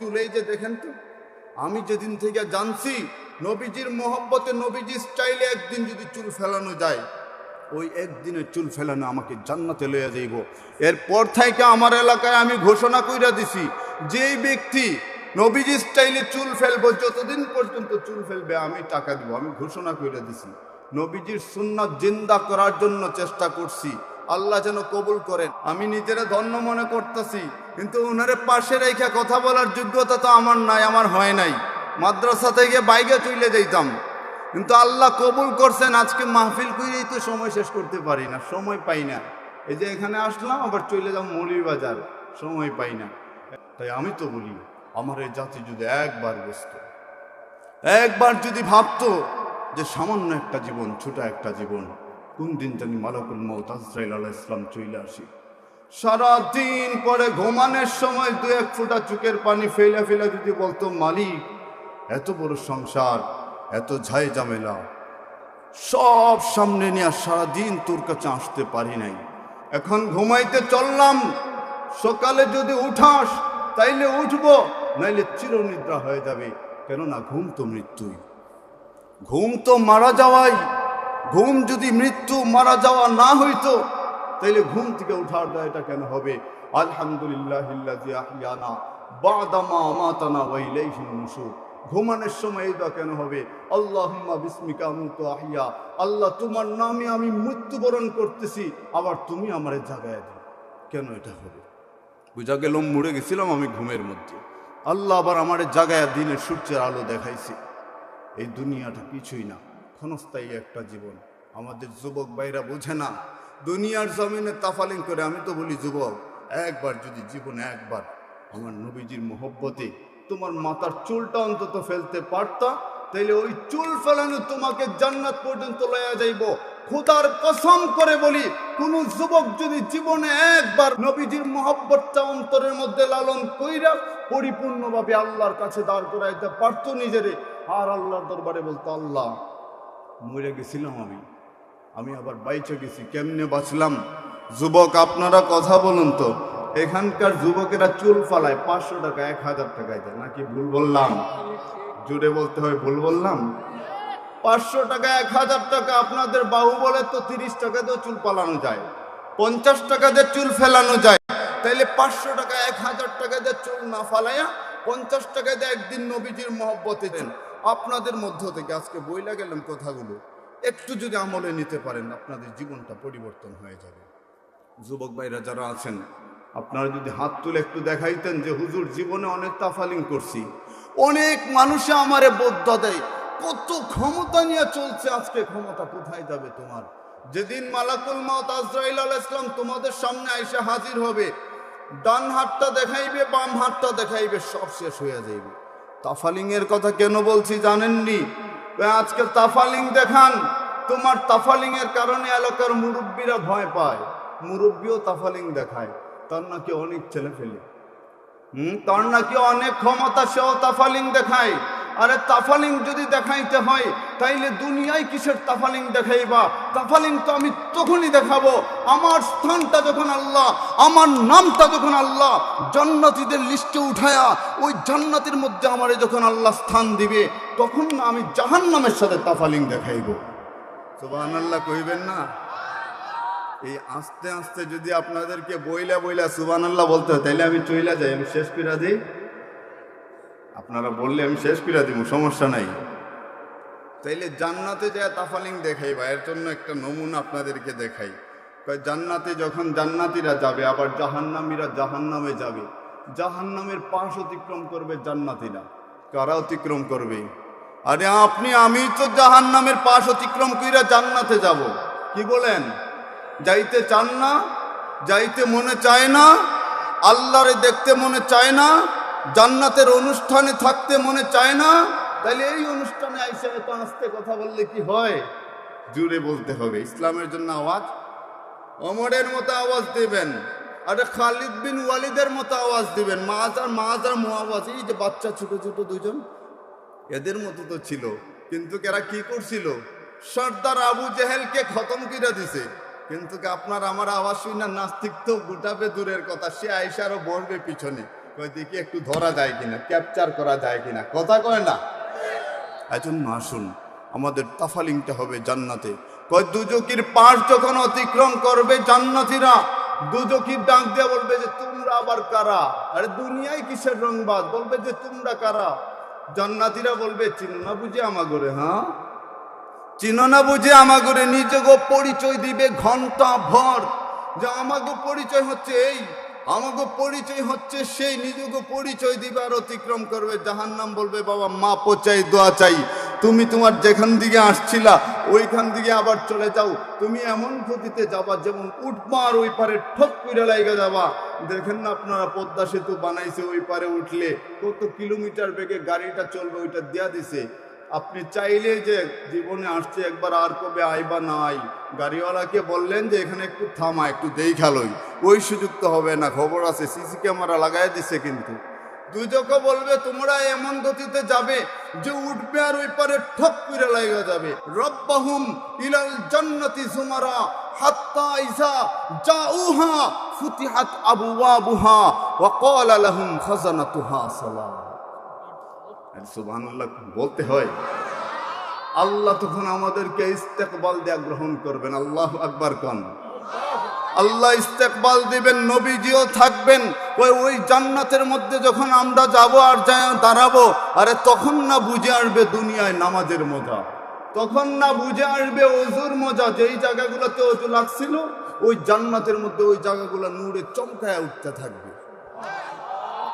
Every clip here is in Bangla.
চুলেই যে দেখেন তো। আমি যেদিন থেকে জানছি, নবীজির মোহব্বতে নবীজি স্টাইলে একদিন যদি চুল ফেলানো যায়, ওই একদিনের চুল ফেলানো আমাকে জান্নাতে লইয়া যাইব। এরপর থেকে আমার এলাকায় আমি ঘোষণা কইরা দিছি, যেই ব্যক্তি নবীজি স্টাইলে চুল ফেলব, যতদিন পর্যন্ত চুল ফেলবে, আমি টাকা দিব। আমি ঘোষণা কইরা দিছি, নবীজির সুন্নাত জিন্দা করার জন্য চেষ্টা করছি আল্লাহ যেন কবুল করেন। আমি নিজেরা ধন্য মনে করতেছি, কিন্তু ওনারে পাশে রেখে কথা বলার যোগ্যতা তো আমার নাই, আমার হয় নাই। মাদ্রাসা থেকে বাইকে চলে যাইতাম। কিন্তু আল্লাহ কবুল করছেন, আজকে মাহফিল করেই তো সময় শেষ করতে পারি না, সময় পাই না। এই যে এখানে আসলাম, আবার চলে যাম মৌলিবাজার সময় পাই না। তাই আমি তো বলি, আমার এই জাতি যদি একবার ব্যস্ত একবার যদি ভাবতো যে সামান্য একটা জীবন, ছোট একটা জীবন কোন দিন জানি মালাকুল মৌত আজরাইল আলাহ ইসলাম চলে আসি। সারাদিন পরে ঘুমানোর সময় দু এক ফোঁটা চুকের পানি ফেলে ফেলে যদি বলতো, মালিক, এত বড় সংসার, এত ঝাই ঝামেলা, সব সামনে নিয়ে সারাদিন তোর কাছে আসতে পারি নাই। এখন ঘুমাইতে চললাম, সকালে যদি উঠাস, তাইলে উঠব, নাইলে চিরনিদ্রা হয়ে যাবে, কেননা ঘুম তো মৃত্যুই। ঘুম তো মারা যাওয়াই ঘুম যদি মৃত্যু মারা যাওয়া না হইতো, তাইলে ঘুম থেকে উঠার দায়টা কেন হবে? আলহামদুলিল্লাহ আমাতানা ওয়াইলাইহি নুশুর ঘুমানোর সময় এই কেন হবে? আল্লাহুম্মা বিসমিকা আহিয়া আল্লাহ, তোমার নামে আমি মৃত্যুবরণ করতেছি, আবার তুমি আমারে জাগায় দাও। কেন এটা হবে? বুঝা গেলাম মরে গেছিলাম আমি ঘুমের মধ্যে। আল্লাহ আবার আমার জাগায় দিনের সূর্যের আলো দেখাইছে। এই দুনিয়াটা কিছুই না। ক্ষণস্থায়ী একটা জীবন। আমাদের যুবক ভাইরা বোঝে না, দুনিয়ার জমিনে তাফালিং করে, আমি তো বলি, যুবক, একবার যদি জীবনে একবার আমার নবীজির মোহব্বতে তোমার মাথার চুলটা অন্তত ফেলতে পারতা, তাইলে ওই চুল ফেলানো তোমাকে জান্নাত পর্যন্ত লয়া যাইব। খুদার কসম করে বলি, কোন যুবক যদি জীবনে একবার নবীজির মহব্বতটা অন্তরের মধ্যে লালন কইরা পরিপূর্ণভাবে আল্লাহর কাছে দাঁড় করাইতে পারতো নিজেরে, আর আল্লাহর দরবারে বলতো, আল্লাহ মরে গেছিলাম আমি। আমি আবার বাইচে গেছি, কেমনে বাঁচলাম? যুবক, আপনারা কথা বলুন তো। এখানকার যুবকেরা চুল ফালায়, পাঁচশো টাকা, এক হাজার টাকায় দেয়। নাকি ভুল বললাম? জুড়ে বলতে হয় ভুল বললাম? পাঁচশো টাকা, এক হাজার টাকা, আপনাদের বাহু বলে তো তিরিশ টাকা টাকাতেও চুল পালানো যায়। পঞ্চাশ টাকা দিয়ে চুল ফেলানো যায়। তাইলে পাঁচশো টাকা, এক হাজার টাকা দিয়ে চুল না ফালাইয়া পঞ্চাশ টাকা দিয়ে একদিন নবীজির মহব্বতে দেন আপনাদের মধ্য থেকে আজকে বইলা গেলাম কথাগুলো, একটু যদি আমলে নিতে পারেন, আপনাদের জীবনটা পরিবর্তন হয়ে যাবে। যুবক ভাইরা যারা আছেন, আপনারা যদি হাত তুলে একটু দেখাইতেন যে, হুজুর, জীবনে অনেক তাফালিং করছি। অনেক মানুষে আমারে বোধ দেয়। কত ক্ষমতা নিয়ে চলছে, আজকে ক্ষমতা কোথায় যাবে তোমার? যেদিন মালাকুল মাউত আজরাইল আলাইহিস ইসলাম তোমাদের সামনে আইসা হাজির হবে, ডান হাতটা দেখাইবে, বাম হাতটা দেখাইবে, সব শেষ হয়ে যাইবে। তাফালিং এর কথা কেন বলছি জানেননি? আজকে তাফালিং দেখান। তোমার তাফালিংয়ের কারণে এলাকার মুরব্বীরা ভয় পায়। মুরব্বীও তাফালিং দেখায়। তার নাকি অনেক ছেলে ফেলে হুম? তার নাকি অনেক ক্ষমতা সেও তাফালিং দেখায়। আরে তাফালিং যদি দেখাইতে হয়, তাইলে দুনিয়ায় কিসের তাফালিং দেখাইবা? তাফালিং তো আমি তখনই দেখাবো, আমার স্থানটা যখন আল্লাহ, আমার নামটা যখন আল্লাহ জান্নাতীদের লিস্টে উঠায়া, ওই জান্নাতের মধ্যে আমারে যখন আল্লাহ স্থান দিবে, তখন না আমি জাহান্নামের সাথে তাফালিং দেখাইব। সুবাহ আল্লাহ কইবেন না? এই আস্তে আস্তে যদি আপনাদেরকে বইলা বইলা সুবান আল্লাহ বলতে হয়, তাইলে আমি চইলা যাই, আমি শেষ করে দিই। আপনারা বললে আমি শেষ করে দিব, সমস্যা নাই। তাইলে জান্নাতে যায় তাফালিং দেখাই বা, এর জন্য একটা নমুনা আপনাদেরকে দেখাই। জান্নাতে যখন জান্নাতিরা যাবে, আবার জাহান্নামীরা জাহান্নামে যাবে। জাহান্নামের পাশ অতিক্রম করবে জান্নাতিরা। কারা অতিক্রম করবে? আরে আপনি, আমি তো জাহান্নামের পাশ অতিক্রম কইরা জান্নাতে যাব। কি বলেন? যাইতে চান না, যাইতে মনে চায় না, আল্লাহরে দেখতে মনে চায় না জান্নাতের অনুষ্ঠানে থাকতে মনে চায় না, তাহলে এই অনুষ্ঠানে আইসা এত আসতে কথা বললে কি হয়? জুড়ে বলতে হবে, ইসলামের জন্য আওয়াজ? অমরের মতো আওয়াজ দেবেন, আরে খালিদ বিন ওয়ালিদের মতো আওয়াজ দিবেন, মাজার মাজার আওয়াজ এই যে বাচ্চা ছোট ছোট দুজন এদের মতো তো ছিল, কিন্তু এরা কি করছিল? সর্দার আবু জেহেলকে খতম করে দিছে, কিন্তু আপনার আমার আওয়াজ শুই না নাস্তিক তো গুটাবে দূরের কথা, সে আইসারও বলবে পিছনে। দেখি একটু ধরা যায় কিনা ক্যাপচার করা যায় কিনা। কথা কয় না। এজন্য আসুন, আমাদের তাফালিংটা হবে জান্নাতে। কয়, দুজকির পাশ যখন অতিক্রম করবে জান্নাতিরা, দুজকির ডাক দিয়ে বলবে যে, তোমরা আবার কারা? আরে, দুনিয়ায় কিসের রংবাদ বলবে যে, তোমরা কারা? জান্নাতিরা বলবে, চিনো না বুঝে আমাগরে হ্যাঁ? চিনো না বুঝে আমাগরে নিজেকে পরিচয় দিবে ঘণ্টা ভর। যে আমাকে পরিচয় হচ্ছে এই আমাকে পরিচয় হচ্ছে সেই নিজেকে পরিচয় দিবে আর অতিক্রম করবে। জাহান নাম বলবে, বাবা মা পচাই দোয়া চাই। তুমি তোমার যেখান দিকে আসছিলা, ওইখান দিকে আবার চলে যাও। তুমি এমন গতিতে যাবা যেমন উঠবা আর ওই পারে ঠক করে লাইগা যাবা। দেখেন না আপনারা, পদ্মা সেতু বানাইছে, ওই পারে উঠলে কত কিলোমিটার বেগে গাড়িটা চলবে, ওইটা দেয়া দিছে। আপনি চাইলে যে জীবনে আসছে, একবার আর কবে আইবা না আই গাড়িওয়ালাকে বললেন যে এখানে একটু থামা, একটু দেই খেলোই ওই সুযোগ তো হবে না, খবর আছে, সিসি ক্যামেরা লাগাই দিছে কিন্তু। দুজকে বলবে, তোমরা এমন গতিতে যাবে যে উঠবে আর ওই পারে ঠক করে লাগা যাবে। রব্বাহুম ইলাল জান্নাতি জুমারা, হাত্তা ইসা জাউহা, ফুতিহাত আবওয়াবুহা, ওয়া ক্বালা লাহুম খাজানাতুহা সালাম। সুবহানাল্লাহ, বলতে হয়। আল্লাহ তখন আমাদেরকে ইস্তেকবাল দেয়া গ্রহণ করবেন, আল্লাহ আকবার কন। আল্লাহ ইস্তেকবাল দিবেন, নবীজিও থাকবেন। ওই ওই জান্নাতের মধ্যে যখন আমরা যাব আর দাঁড়াবো, আরে তখন না বুঝে আসবে দুনিয়ায় নামাজের মজা। তখন না বুঝে আসবে অজুর মজা, যেই জায়গাগুলোতে অজু লাগছিল, ওই জান্নাতের মধ্যে ওই জায়গাগুলো নূরে চমকায় উঠতে থাকবে।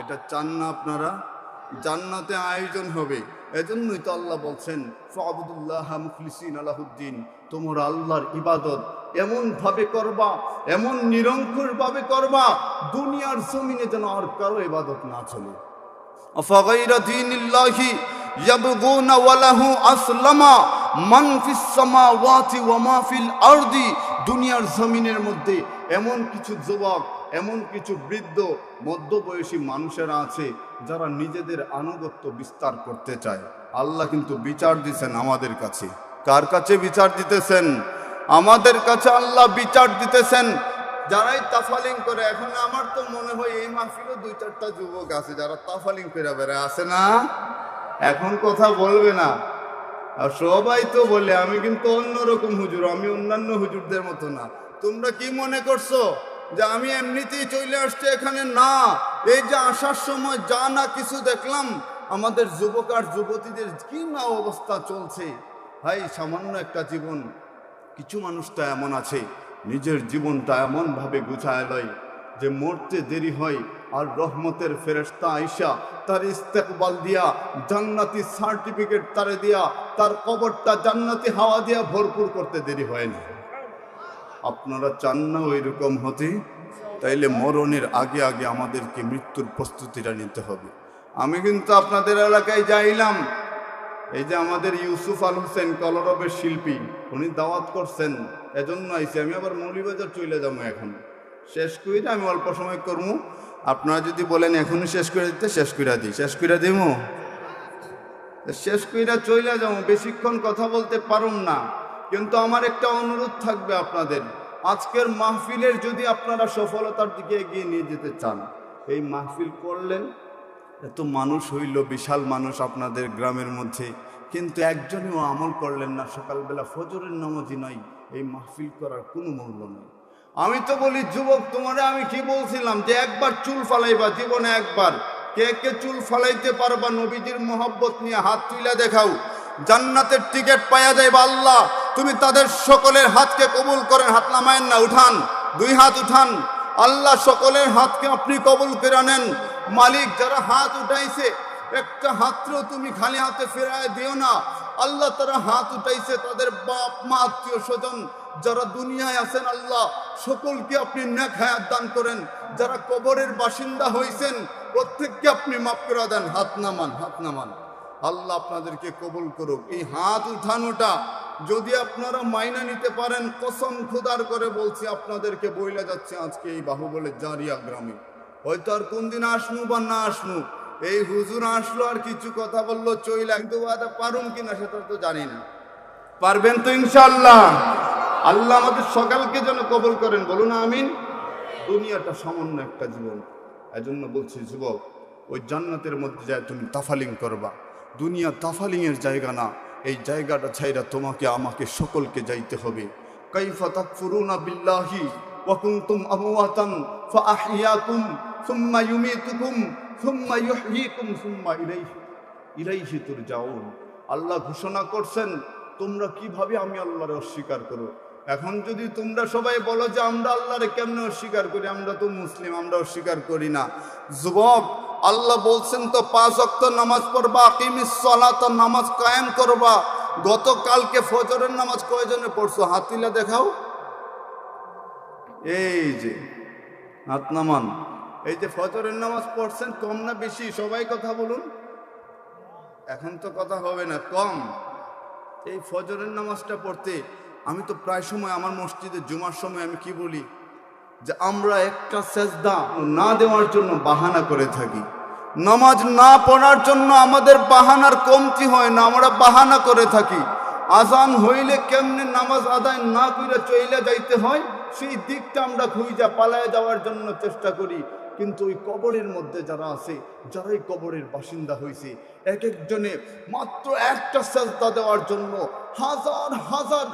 এটা চান না আপনারা? জান্নাতে আয়োজন হবে এজন্যই তো আল্লাহ বলছেন ফাবুদুল্লাহ মুখলিসিন আলাহুদ্দিন তোমরা আল্লাহর ইবাদত এমন ভাবে করবা এমন নিরঙ্কুশ ভাবে করবা দুনিয়ার জমিনে যেন আর কারো ইবাদত না চলে أفغير دين الله يبغون وله أسلم من في السماوات وما في الأرض দুনিয়ার জমিনের মধ্যে এমন কিছু যুবক এমন কিছু বৃদ্ধ মধ্যবয়সী মানুষেরা আছে যারা নিজেদের আনুগত্য বিস্তার করতে চায়। আল্লাহ কিন্তু বিচার দিছেন আমাদের কাছে। কার কাছে বিচার দিতেছেন? আমাদের কাছে আল্লাহ বিচার দিতেছেন। যারাই তাফালিং করে, এখন আমার তো মনে হয় এই মাহফিলও দুই চারটা যুবক আছে যারা তাফালিং করে বেড়ায়। আছে না? এখন কথা বলবে না। আর সবাই তো বলে, আমি কিন্তু অন্যরকম হুজুর, আমি অন্যান্য হুজুরদের মতো না। তোমরা কি মনে করছ? যে আমি এমনিতেই চলে আসছি এখানে, না, এই যে আসার সময় যা না কিছু দেখলাম, আমাদের যুবক আর যুবতীদের কি না অবস্থা চলছে? ভাই, সামান্য একটা জীবন, কিছু মানুষ তো এমন আছে, নিজের জীবনটা এমনভাবে গুছায় লয়, যে মরতে দেরি হয় আর রহমতের ফেরেস্তা আইসা তার ইস্তেকবাল দিয়া, জান্নাতি সার্টিফিকেট তারে দিয়া, তার কবরটা জান্নাতি হাওয়া দিয়া ভরপুর করতে দেরি হয় না। আপনারা চান না ওই রকম হতে? তাইলে মরণের আগে আগে আমাদেরকে মৃত্যুর প্রস্তুতিটা নিতে হবে। আমি কিন্তু আপনাদের এলাকায় যাইলাম। এই যে আমাদের ইউসুফ আল হোসেন কলরবের শিল্পী, উনি দাওয়াত করছেন। এজন্য আইসি আমি আবার মৌলিবাজার চলে যাব এখন। শেষ করে আমি অল্প সময় করব। আপনারা যদি বলেন এখনই শেষ করে দিতে, শেষ করে দিই। শেষ করে দিব শেষ কইরা চইলা যাব। বেশিক্ষণ কথা বলতে পারুম না। কিন্তু আমার একটা অনুরোধ থাকবে আপনাদের। আজকের মাহফিলের যদি আপনারা সফলতার দিকে এগিয়ে নিয়ে যেতে চান, এই মাহফিল করলেন, এত মানুষ হইল, বিশাল মানুষ আপনাদের গ্রামের মধ্যে, কিন্তু একজনও আমল করলেন না, সকালবেলা ফজরের নামাজি নয়, এই মাহফিল করার কোনো মূল্য নেই। আমি তো বলি, যুবক, তোমারে আমি কি বলছিলাম যে একবার চুল ফালাইবা, জীবনে একবার। কে কে চুল ফালাইতে পারবা নবীজির মোহব্বত নিয়ে হাত তুইলা দেখাও। জান্নাতের টিকিট পাওয়া যাইবা আল্লাহ। তুমি তাদের সকলের হাতকে কবুল করেন, হাত নামায়েন না, উঠান, দুই হাত উঠান। আল্লাহ সকলের হাতকে আপনি কবুল করে নেন মালিক যারা হাত উঠাইছে, একটা হাতও তুমি খালি হাতে ফেরায় দিও না। আল্লাহ তারা হাত উঠাইছে তাদের বাপ, মা, আত্মীয় স্বজন, যারা দুনিয়ায় আছেন, আল্লাহ সকলকে আপনি নেক হায়াত দান করেন। যারা কবরের বাসিন্দা হয়েছেন প্রত্যেককে আপনি মাফ করে দেন। হাত নামান হাত নামান। আল্লাহ আপনাদেরকে কবুল করুক। এই হাত উঠানোটা যদি আপনারা মাইনা নিতে পারেন, কসম খুদার করে বলছি, আপনাদেরকে বইলা যাচ্ছে আজকে এই বাহুবলের জারিয়া গ্রামে। হয়তো আর কোন দিন আসমু বা না আসমু এই হুজুর আসলো আর কিছু কথা বলল, চইলা কিন্তু ওয়াদা পারুম কিনা সেটা তো জানি না। পারবেন তো ইনশাল্লাহ আল্লাহ আমাদের সকালকে যেন কবল করেন। বলুন আমিন। দুনিয়াটা সামান্য একটা জীবন। এজন্য বলছি, যুবক, ওই জান্নাতের মধ্যে যায় তুমি তাফালিং করবা। দুনিয়া তাফালিংয়ের জায়গা না। এই জায়গাটা ছাইরা তোমাকে, আমাকে সকলকে যাইতে হবে। কাইফা তাকফুরুনা বিল্লাহি ওয়া কুনতুম আমওয়াতান ফাআহইয়াকুম সুম্মা ইউমীতুকুম সুম্মা ইউহয়ীকুম সুম্মা ইলাইহি ইলাইহি তুরজাউন। আল্লাহ ঘোষণা করছেন, তোমরা কীভাবে আমি আল্লাহরে অস্বীকার করো? এখন যদি তোমরা সবাই বলো যে আমরা আল্লাহরে কেমনে অস্বীকার করি, আমরা তো মুসলিম, আমরা অস্বীকার করি না। যুবক, আল্লাহ বলছেন তো পাঁচ অক্ত নামাজ পড়বা, আকিমিস সালাত, নামাজ কায়েম করবা। গতকালকে ফজরের নামাজ কয়জনে পড়ছো? হাতিলা দেখাও। এই যে, হাত নামান। এই যে ফজরের নামাজ পড়ছেন, কম না বেশি? সবাই কথা বলুন। এখন তো কথা হবে না, কম। এই ফজরের নামাজটা পড়তে আমি তো প্রায় সময় আমার মসজিদে জুমার সময় আমি কি বলি? যে আমরা একটা সেজদা না দেওয়ার জন্য বাহানা করে থাকি। নামাজ না পড়ার জন্য আমাদের বাহানার কমতি হয় না, আমরা বাহানা করে থাকি। আজান হইলে কেমনে নামাজ আদায় না কইরা চইলে যাইতে হয়, সেই দিকটা আমরা খুঁজা পালায় যাওয়ার জন্য চেষ্টা করি। কিন্তু ওই কবরের মধ্যে যারা আছে, যারাই কবরের বাসিন্দা হয়েছে এক একজনে মাত্র একটা সাজদা দেওয়ার জন্য হাজার হাজার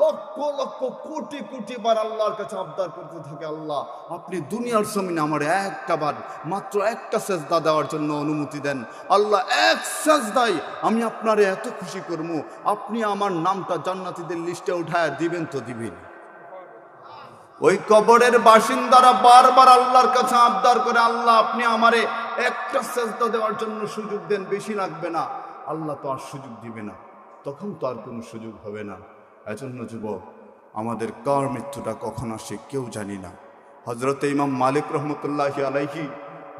লক্ষ লক্ষ কোটি কোটি বার আল্লাহর কাছে আবদার করতে থাকে আল্লাহ। আপনি দুনিয়ার জমিনে আমার একটা বার মাত্র একটা সেজদা দেওয়ার জন্য অনুমতি দেন। আল্লাহ এক সেজদাই আমি আপনারে এত খুশি করব আপনি আমার নামটা জান্নাতিদের লিস্টে উঠায় দিবেন তো দিবেন ওই কবরের বাসিন্দারা বারবার আল্লাহর কাছে আবদার করে, আল্লাহ, আপনি আমারে একটা সেজদা দেওয়ার জন্য সুযোগ দেন, বেশি লাগবে না। আল্লাহ তো আর সুযোগ দিবে না। তখন তো আর কোনো সুযোগ হবে না। এজন্য যুবক, আমাদের কার মৃত্যুটা কখন আসে কেউ জানি না। হজরত ইমাম মালিক রহমতুল্লাহ আলাইহি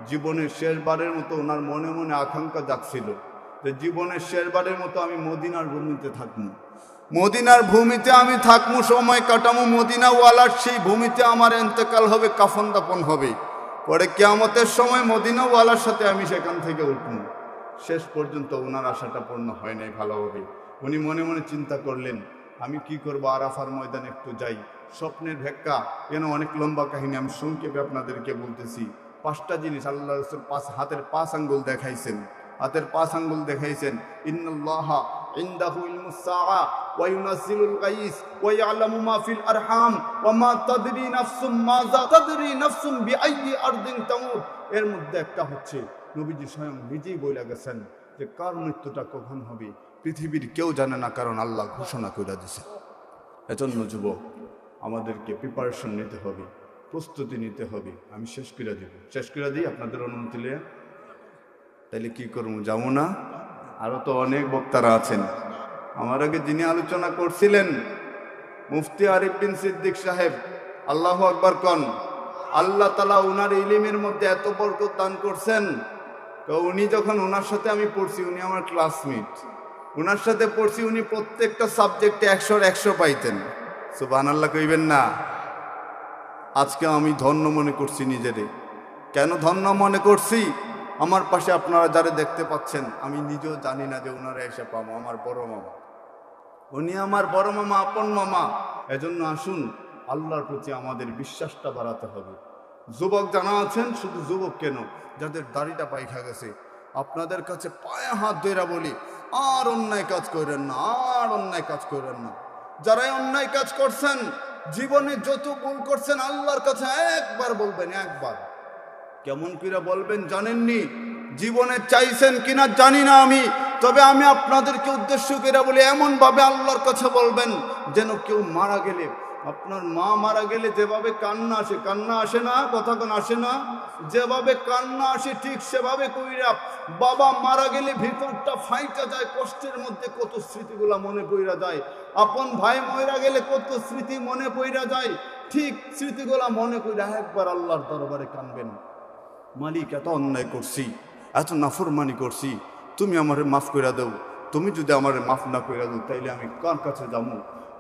জীবনের শেষবারের মতো ওনার মনে মনে আকাঙ্ক্ষা জাগছিল। যে জীবনের শেষবারের মতো আমি মদিনার ভূমিতে থাকব। মদিনার ভূমিতে আমি থাকব, সময় কাটামো মদিনা ওয়ালার সেই ভূমিতে আমার এন্তেকাল হবে, কাফন দাপন হবে। পরে কেয়ামতের সময় মদিনা ওয়ালার সাথে আমি সেখান থেকে উঠবো। শেষ পর্যন্ত ওনার আশাটা পূর্ণ হয় নাই ভালোভাবে উনি মনে মনে চিন্তা করলেন, আমি কি করব? আরাফার ময়দানে একটু যাই। স্বপ্নের ভেক্কা কেন অনেক লম্বা কাহিনী আমি সংক্ষেপে আপনাদেরকে বলতেছি। পাঁচটা জিনিস, আল্লাহ পাঁচ হাতের পাঁচ আঙ্গুল দেখাইছেন। হাতের পাঁচ আঙ্গুল দেখাইছেন, ইন্নাল্লাহা ইনদাহু ইলমুস সাআ ওয়া ইউনাজ্জিলুল গাইস ওয়া ইয়ালামু মা ফিল আরহাম ওয়া মা তাদরি নাফসুম মাযা তাদরি নাফসুম বিআইয়ি আরদিন তামুত। এর মধ্যে একটা হচ্ছে, নবীজি স্বয়ং নিজেই বলে গেছেন যে কার মৃত্যুটা কখন হবে, পৃথিবীর কেউ জানে না, কারণ আল্লাহ ঘোষণা করে দিছে। এজন্য যুবক, আমাদেরকে প্রিপারেশন নিতে হবে, প্রস্তুতি নিতে হবে। আমি শেষ করে দিব। শেষ করে দিই, আপনাদের অনুমতি নিয়ে তাহলে কি করব? যাব না? আরও তো অনেক বক্তারা আছেন। আমার আগে যিনি আলোচনা করছিলেন, মুফতি আরিফ বিন সিদ্দিক সাহেব, আল্লাহ আকবর কন, আল্লাহ তালা উনার ইলিমের মধ্যে এত বরকত দান করছেন। তো উনি যখন ওনার সাথে আমি পড়ছি, উনি আমার ক্লাসমেট ওনার সাথে পড়ছি, উনি প্রত্যেকটা সাবজেক্টে একশোর একশো পাইতেন। সুবান আল্লাহ কইবেন না। আজকে আমি ধন্য মনে করছি নিজেরে। কেন ধন্য মনে করছি? আমার পাশে আপনারা যারা দেখতে পাচ্ছেন, আমি নিজেও জানি না যে ওনারা এসে পাবো, আমার বড় মামা। উনি আমার বড় মামা, আপন মামা। এজন্য আসুন, আল্লাহর প্রতি আমাদের বিশ্বাসটা বাড়াতে হবে। যুবক জানা আছেন, শুধু যুবক কেন যাদের দাড়িটা পাইখা গেছে, আপনাদের কাছে পায়ে হাত ধরে বলি, আর অন্যায় কাজ করেন না, আর অন্যায় কাজ করেন না। যারাই অন্যায় কাজ করছেন, জীবনে যত ভুল করছেন, আল্লাহর কাছে একবার বলবেন, একবার। কেমন করে বলবেন জানেননি? জীবনে চাইছেন কিনা জানি না আমি। তবে আমি আপনাদেরকে উদ্দেশ্য করে বলি এমন ভাবে আল্লাহর কাছে বলবেন যেন কেউ মারা গেলে, আপনার মা মারা গেলে যেভাবে কান্না আসে কান্না আসে না কথা কোন আসে না, যেভাবে কান্না আসে ঠিক সেভাবে কইরা বাবা মারা গেলে ভিতরটা ফাইটা যায়, কষ্টের মধ্যে কত স্মৃতিগুলা মনে পইরা যায়। আপন ভাই ময়রা গেলে কত স্মৃতি মনে পইরা যায়। ঠিক স্মৃতিগুলা মনে কইরা একবার আল্লাহর দরবারে কানবেন। মালিক, এত অন্যায় করছি, এত নাফরমানি করছি, তুমি আমারে মাফ করে দাও। তুমি যদি আমারে মাফ না করে দাও, তাইলে আমি কার কাছে যাব?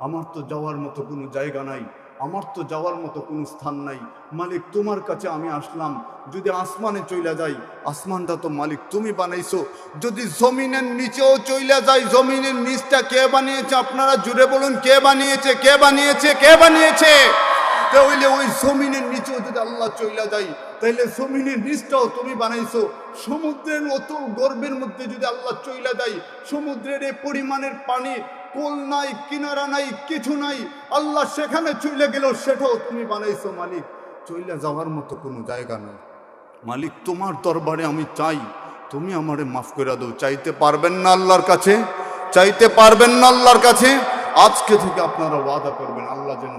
আমার তো যাওয়ার মতো কোনো জায়গা নাই, আমার তো যাওয়ার মতো কোনো স্থান নাই। মালিক, তোমার কাছে আমি আসলাম। যদি আসমানে চইলা যাই, আসমানটা তো মালিক, তুমি বানাইছো। যদি জমিনের নিচেও চইলা যাই, জমিনের নিচটা কে বানিয়েছে? আপনারা জুড়ে বলুন, কে বানিয়েছে কে বানিয়েছে কে বানিয়েছে? তাহলে ওই জমিনের নিচেও যদি আল্লাহ চইলা যাই তাহলে জমিনের নিচটাও তুমি বানাইছো। সমুদ্রের অত গর্বের মধ্যে যদি আল্লাহ চইলা যাই সমুদ্রের এই পরিমাণের পানি, কোল নাই, কিনারা নাই, কিছু নাই, আল্লাহ সেখানে চইলে গেলেও সেটাও তুমি বানাইছো, মালিক। চইলা যাওয়ার মতো কোনো জায়গা নেই। মালিক, তোমার দরবারে আমি চাই, তুমি আমারে মাফ করে দাও। চাইতে পারবেন না আল্লাহর কাছে? চাইতে পারবেন না আল্লাহর কাছে? আজকে থেকে আপনারা ওয়াদা করবেন, আল্লাহ যেন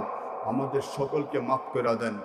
আমাদের সকলকে মাফ করে দেন।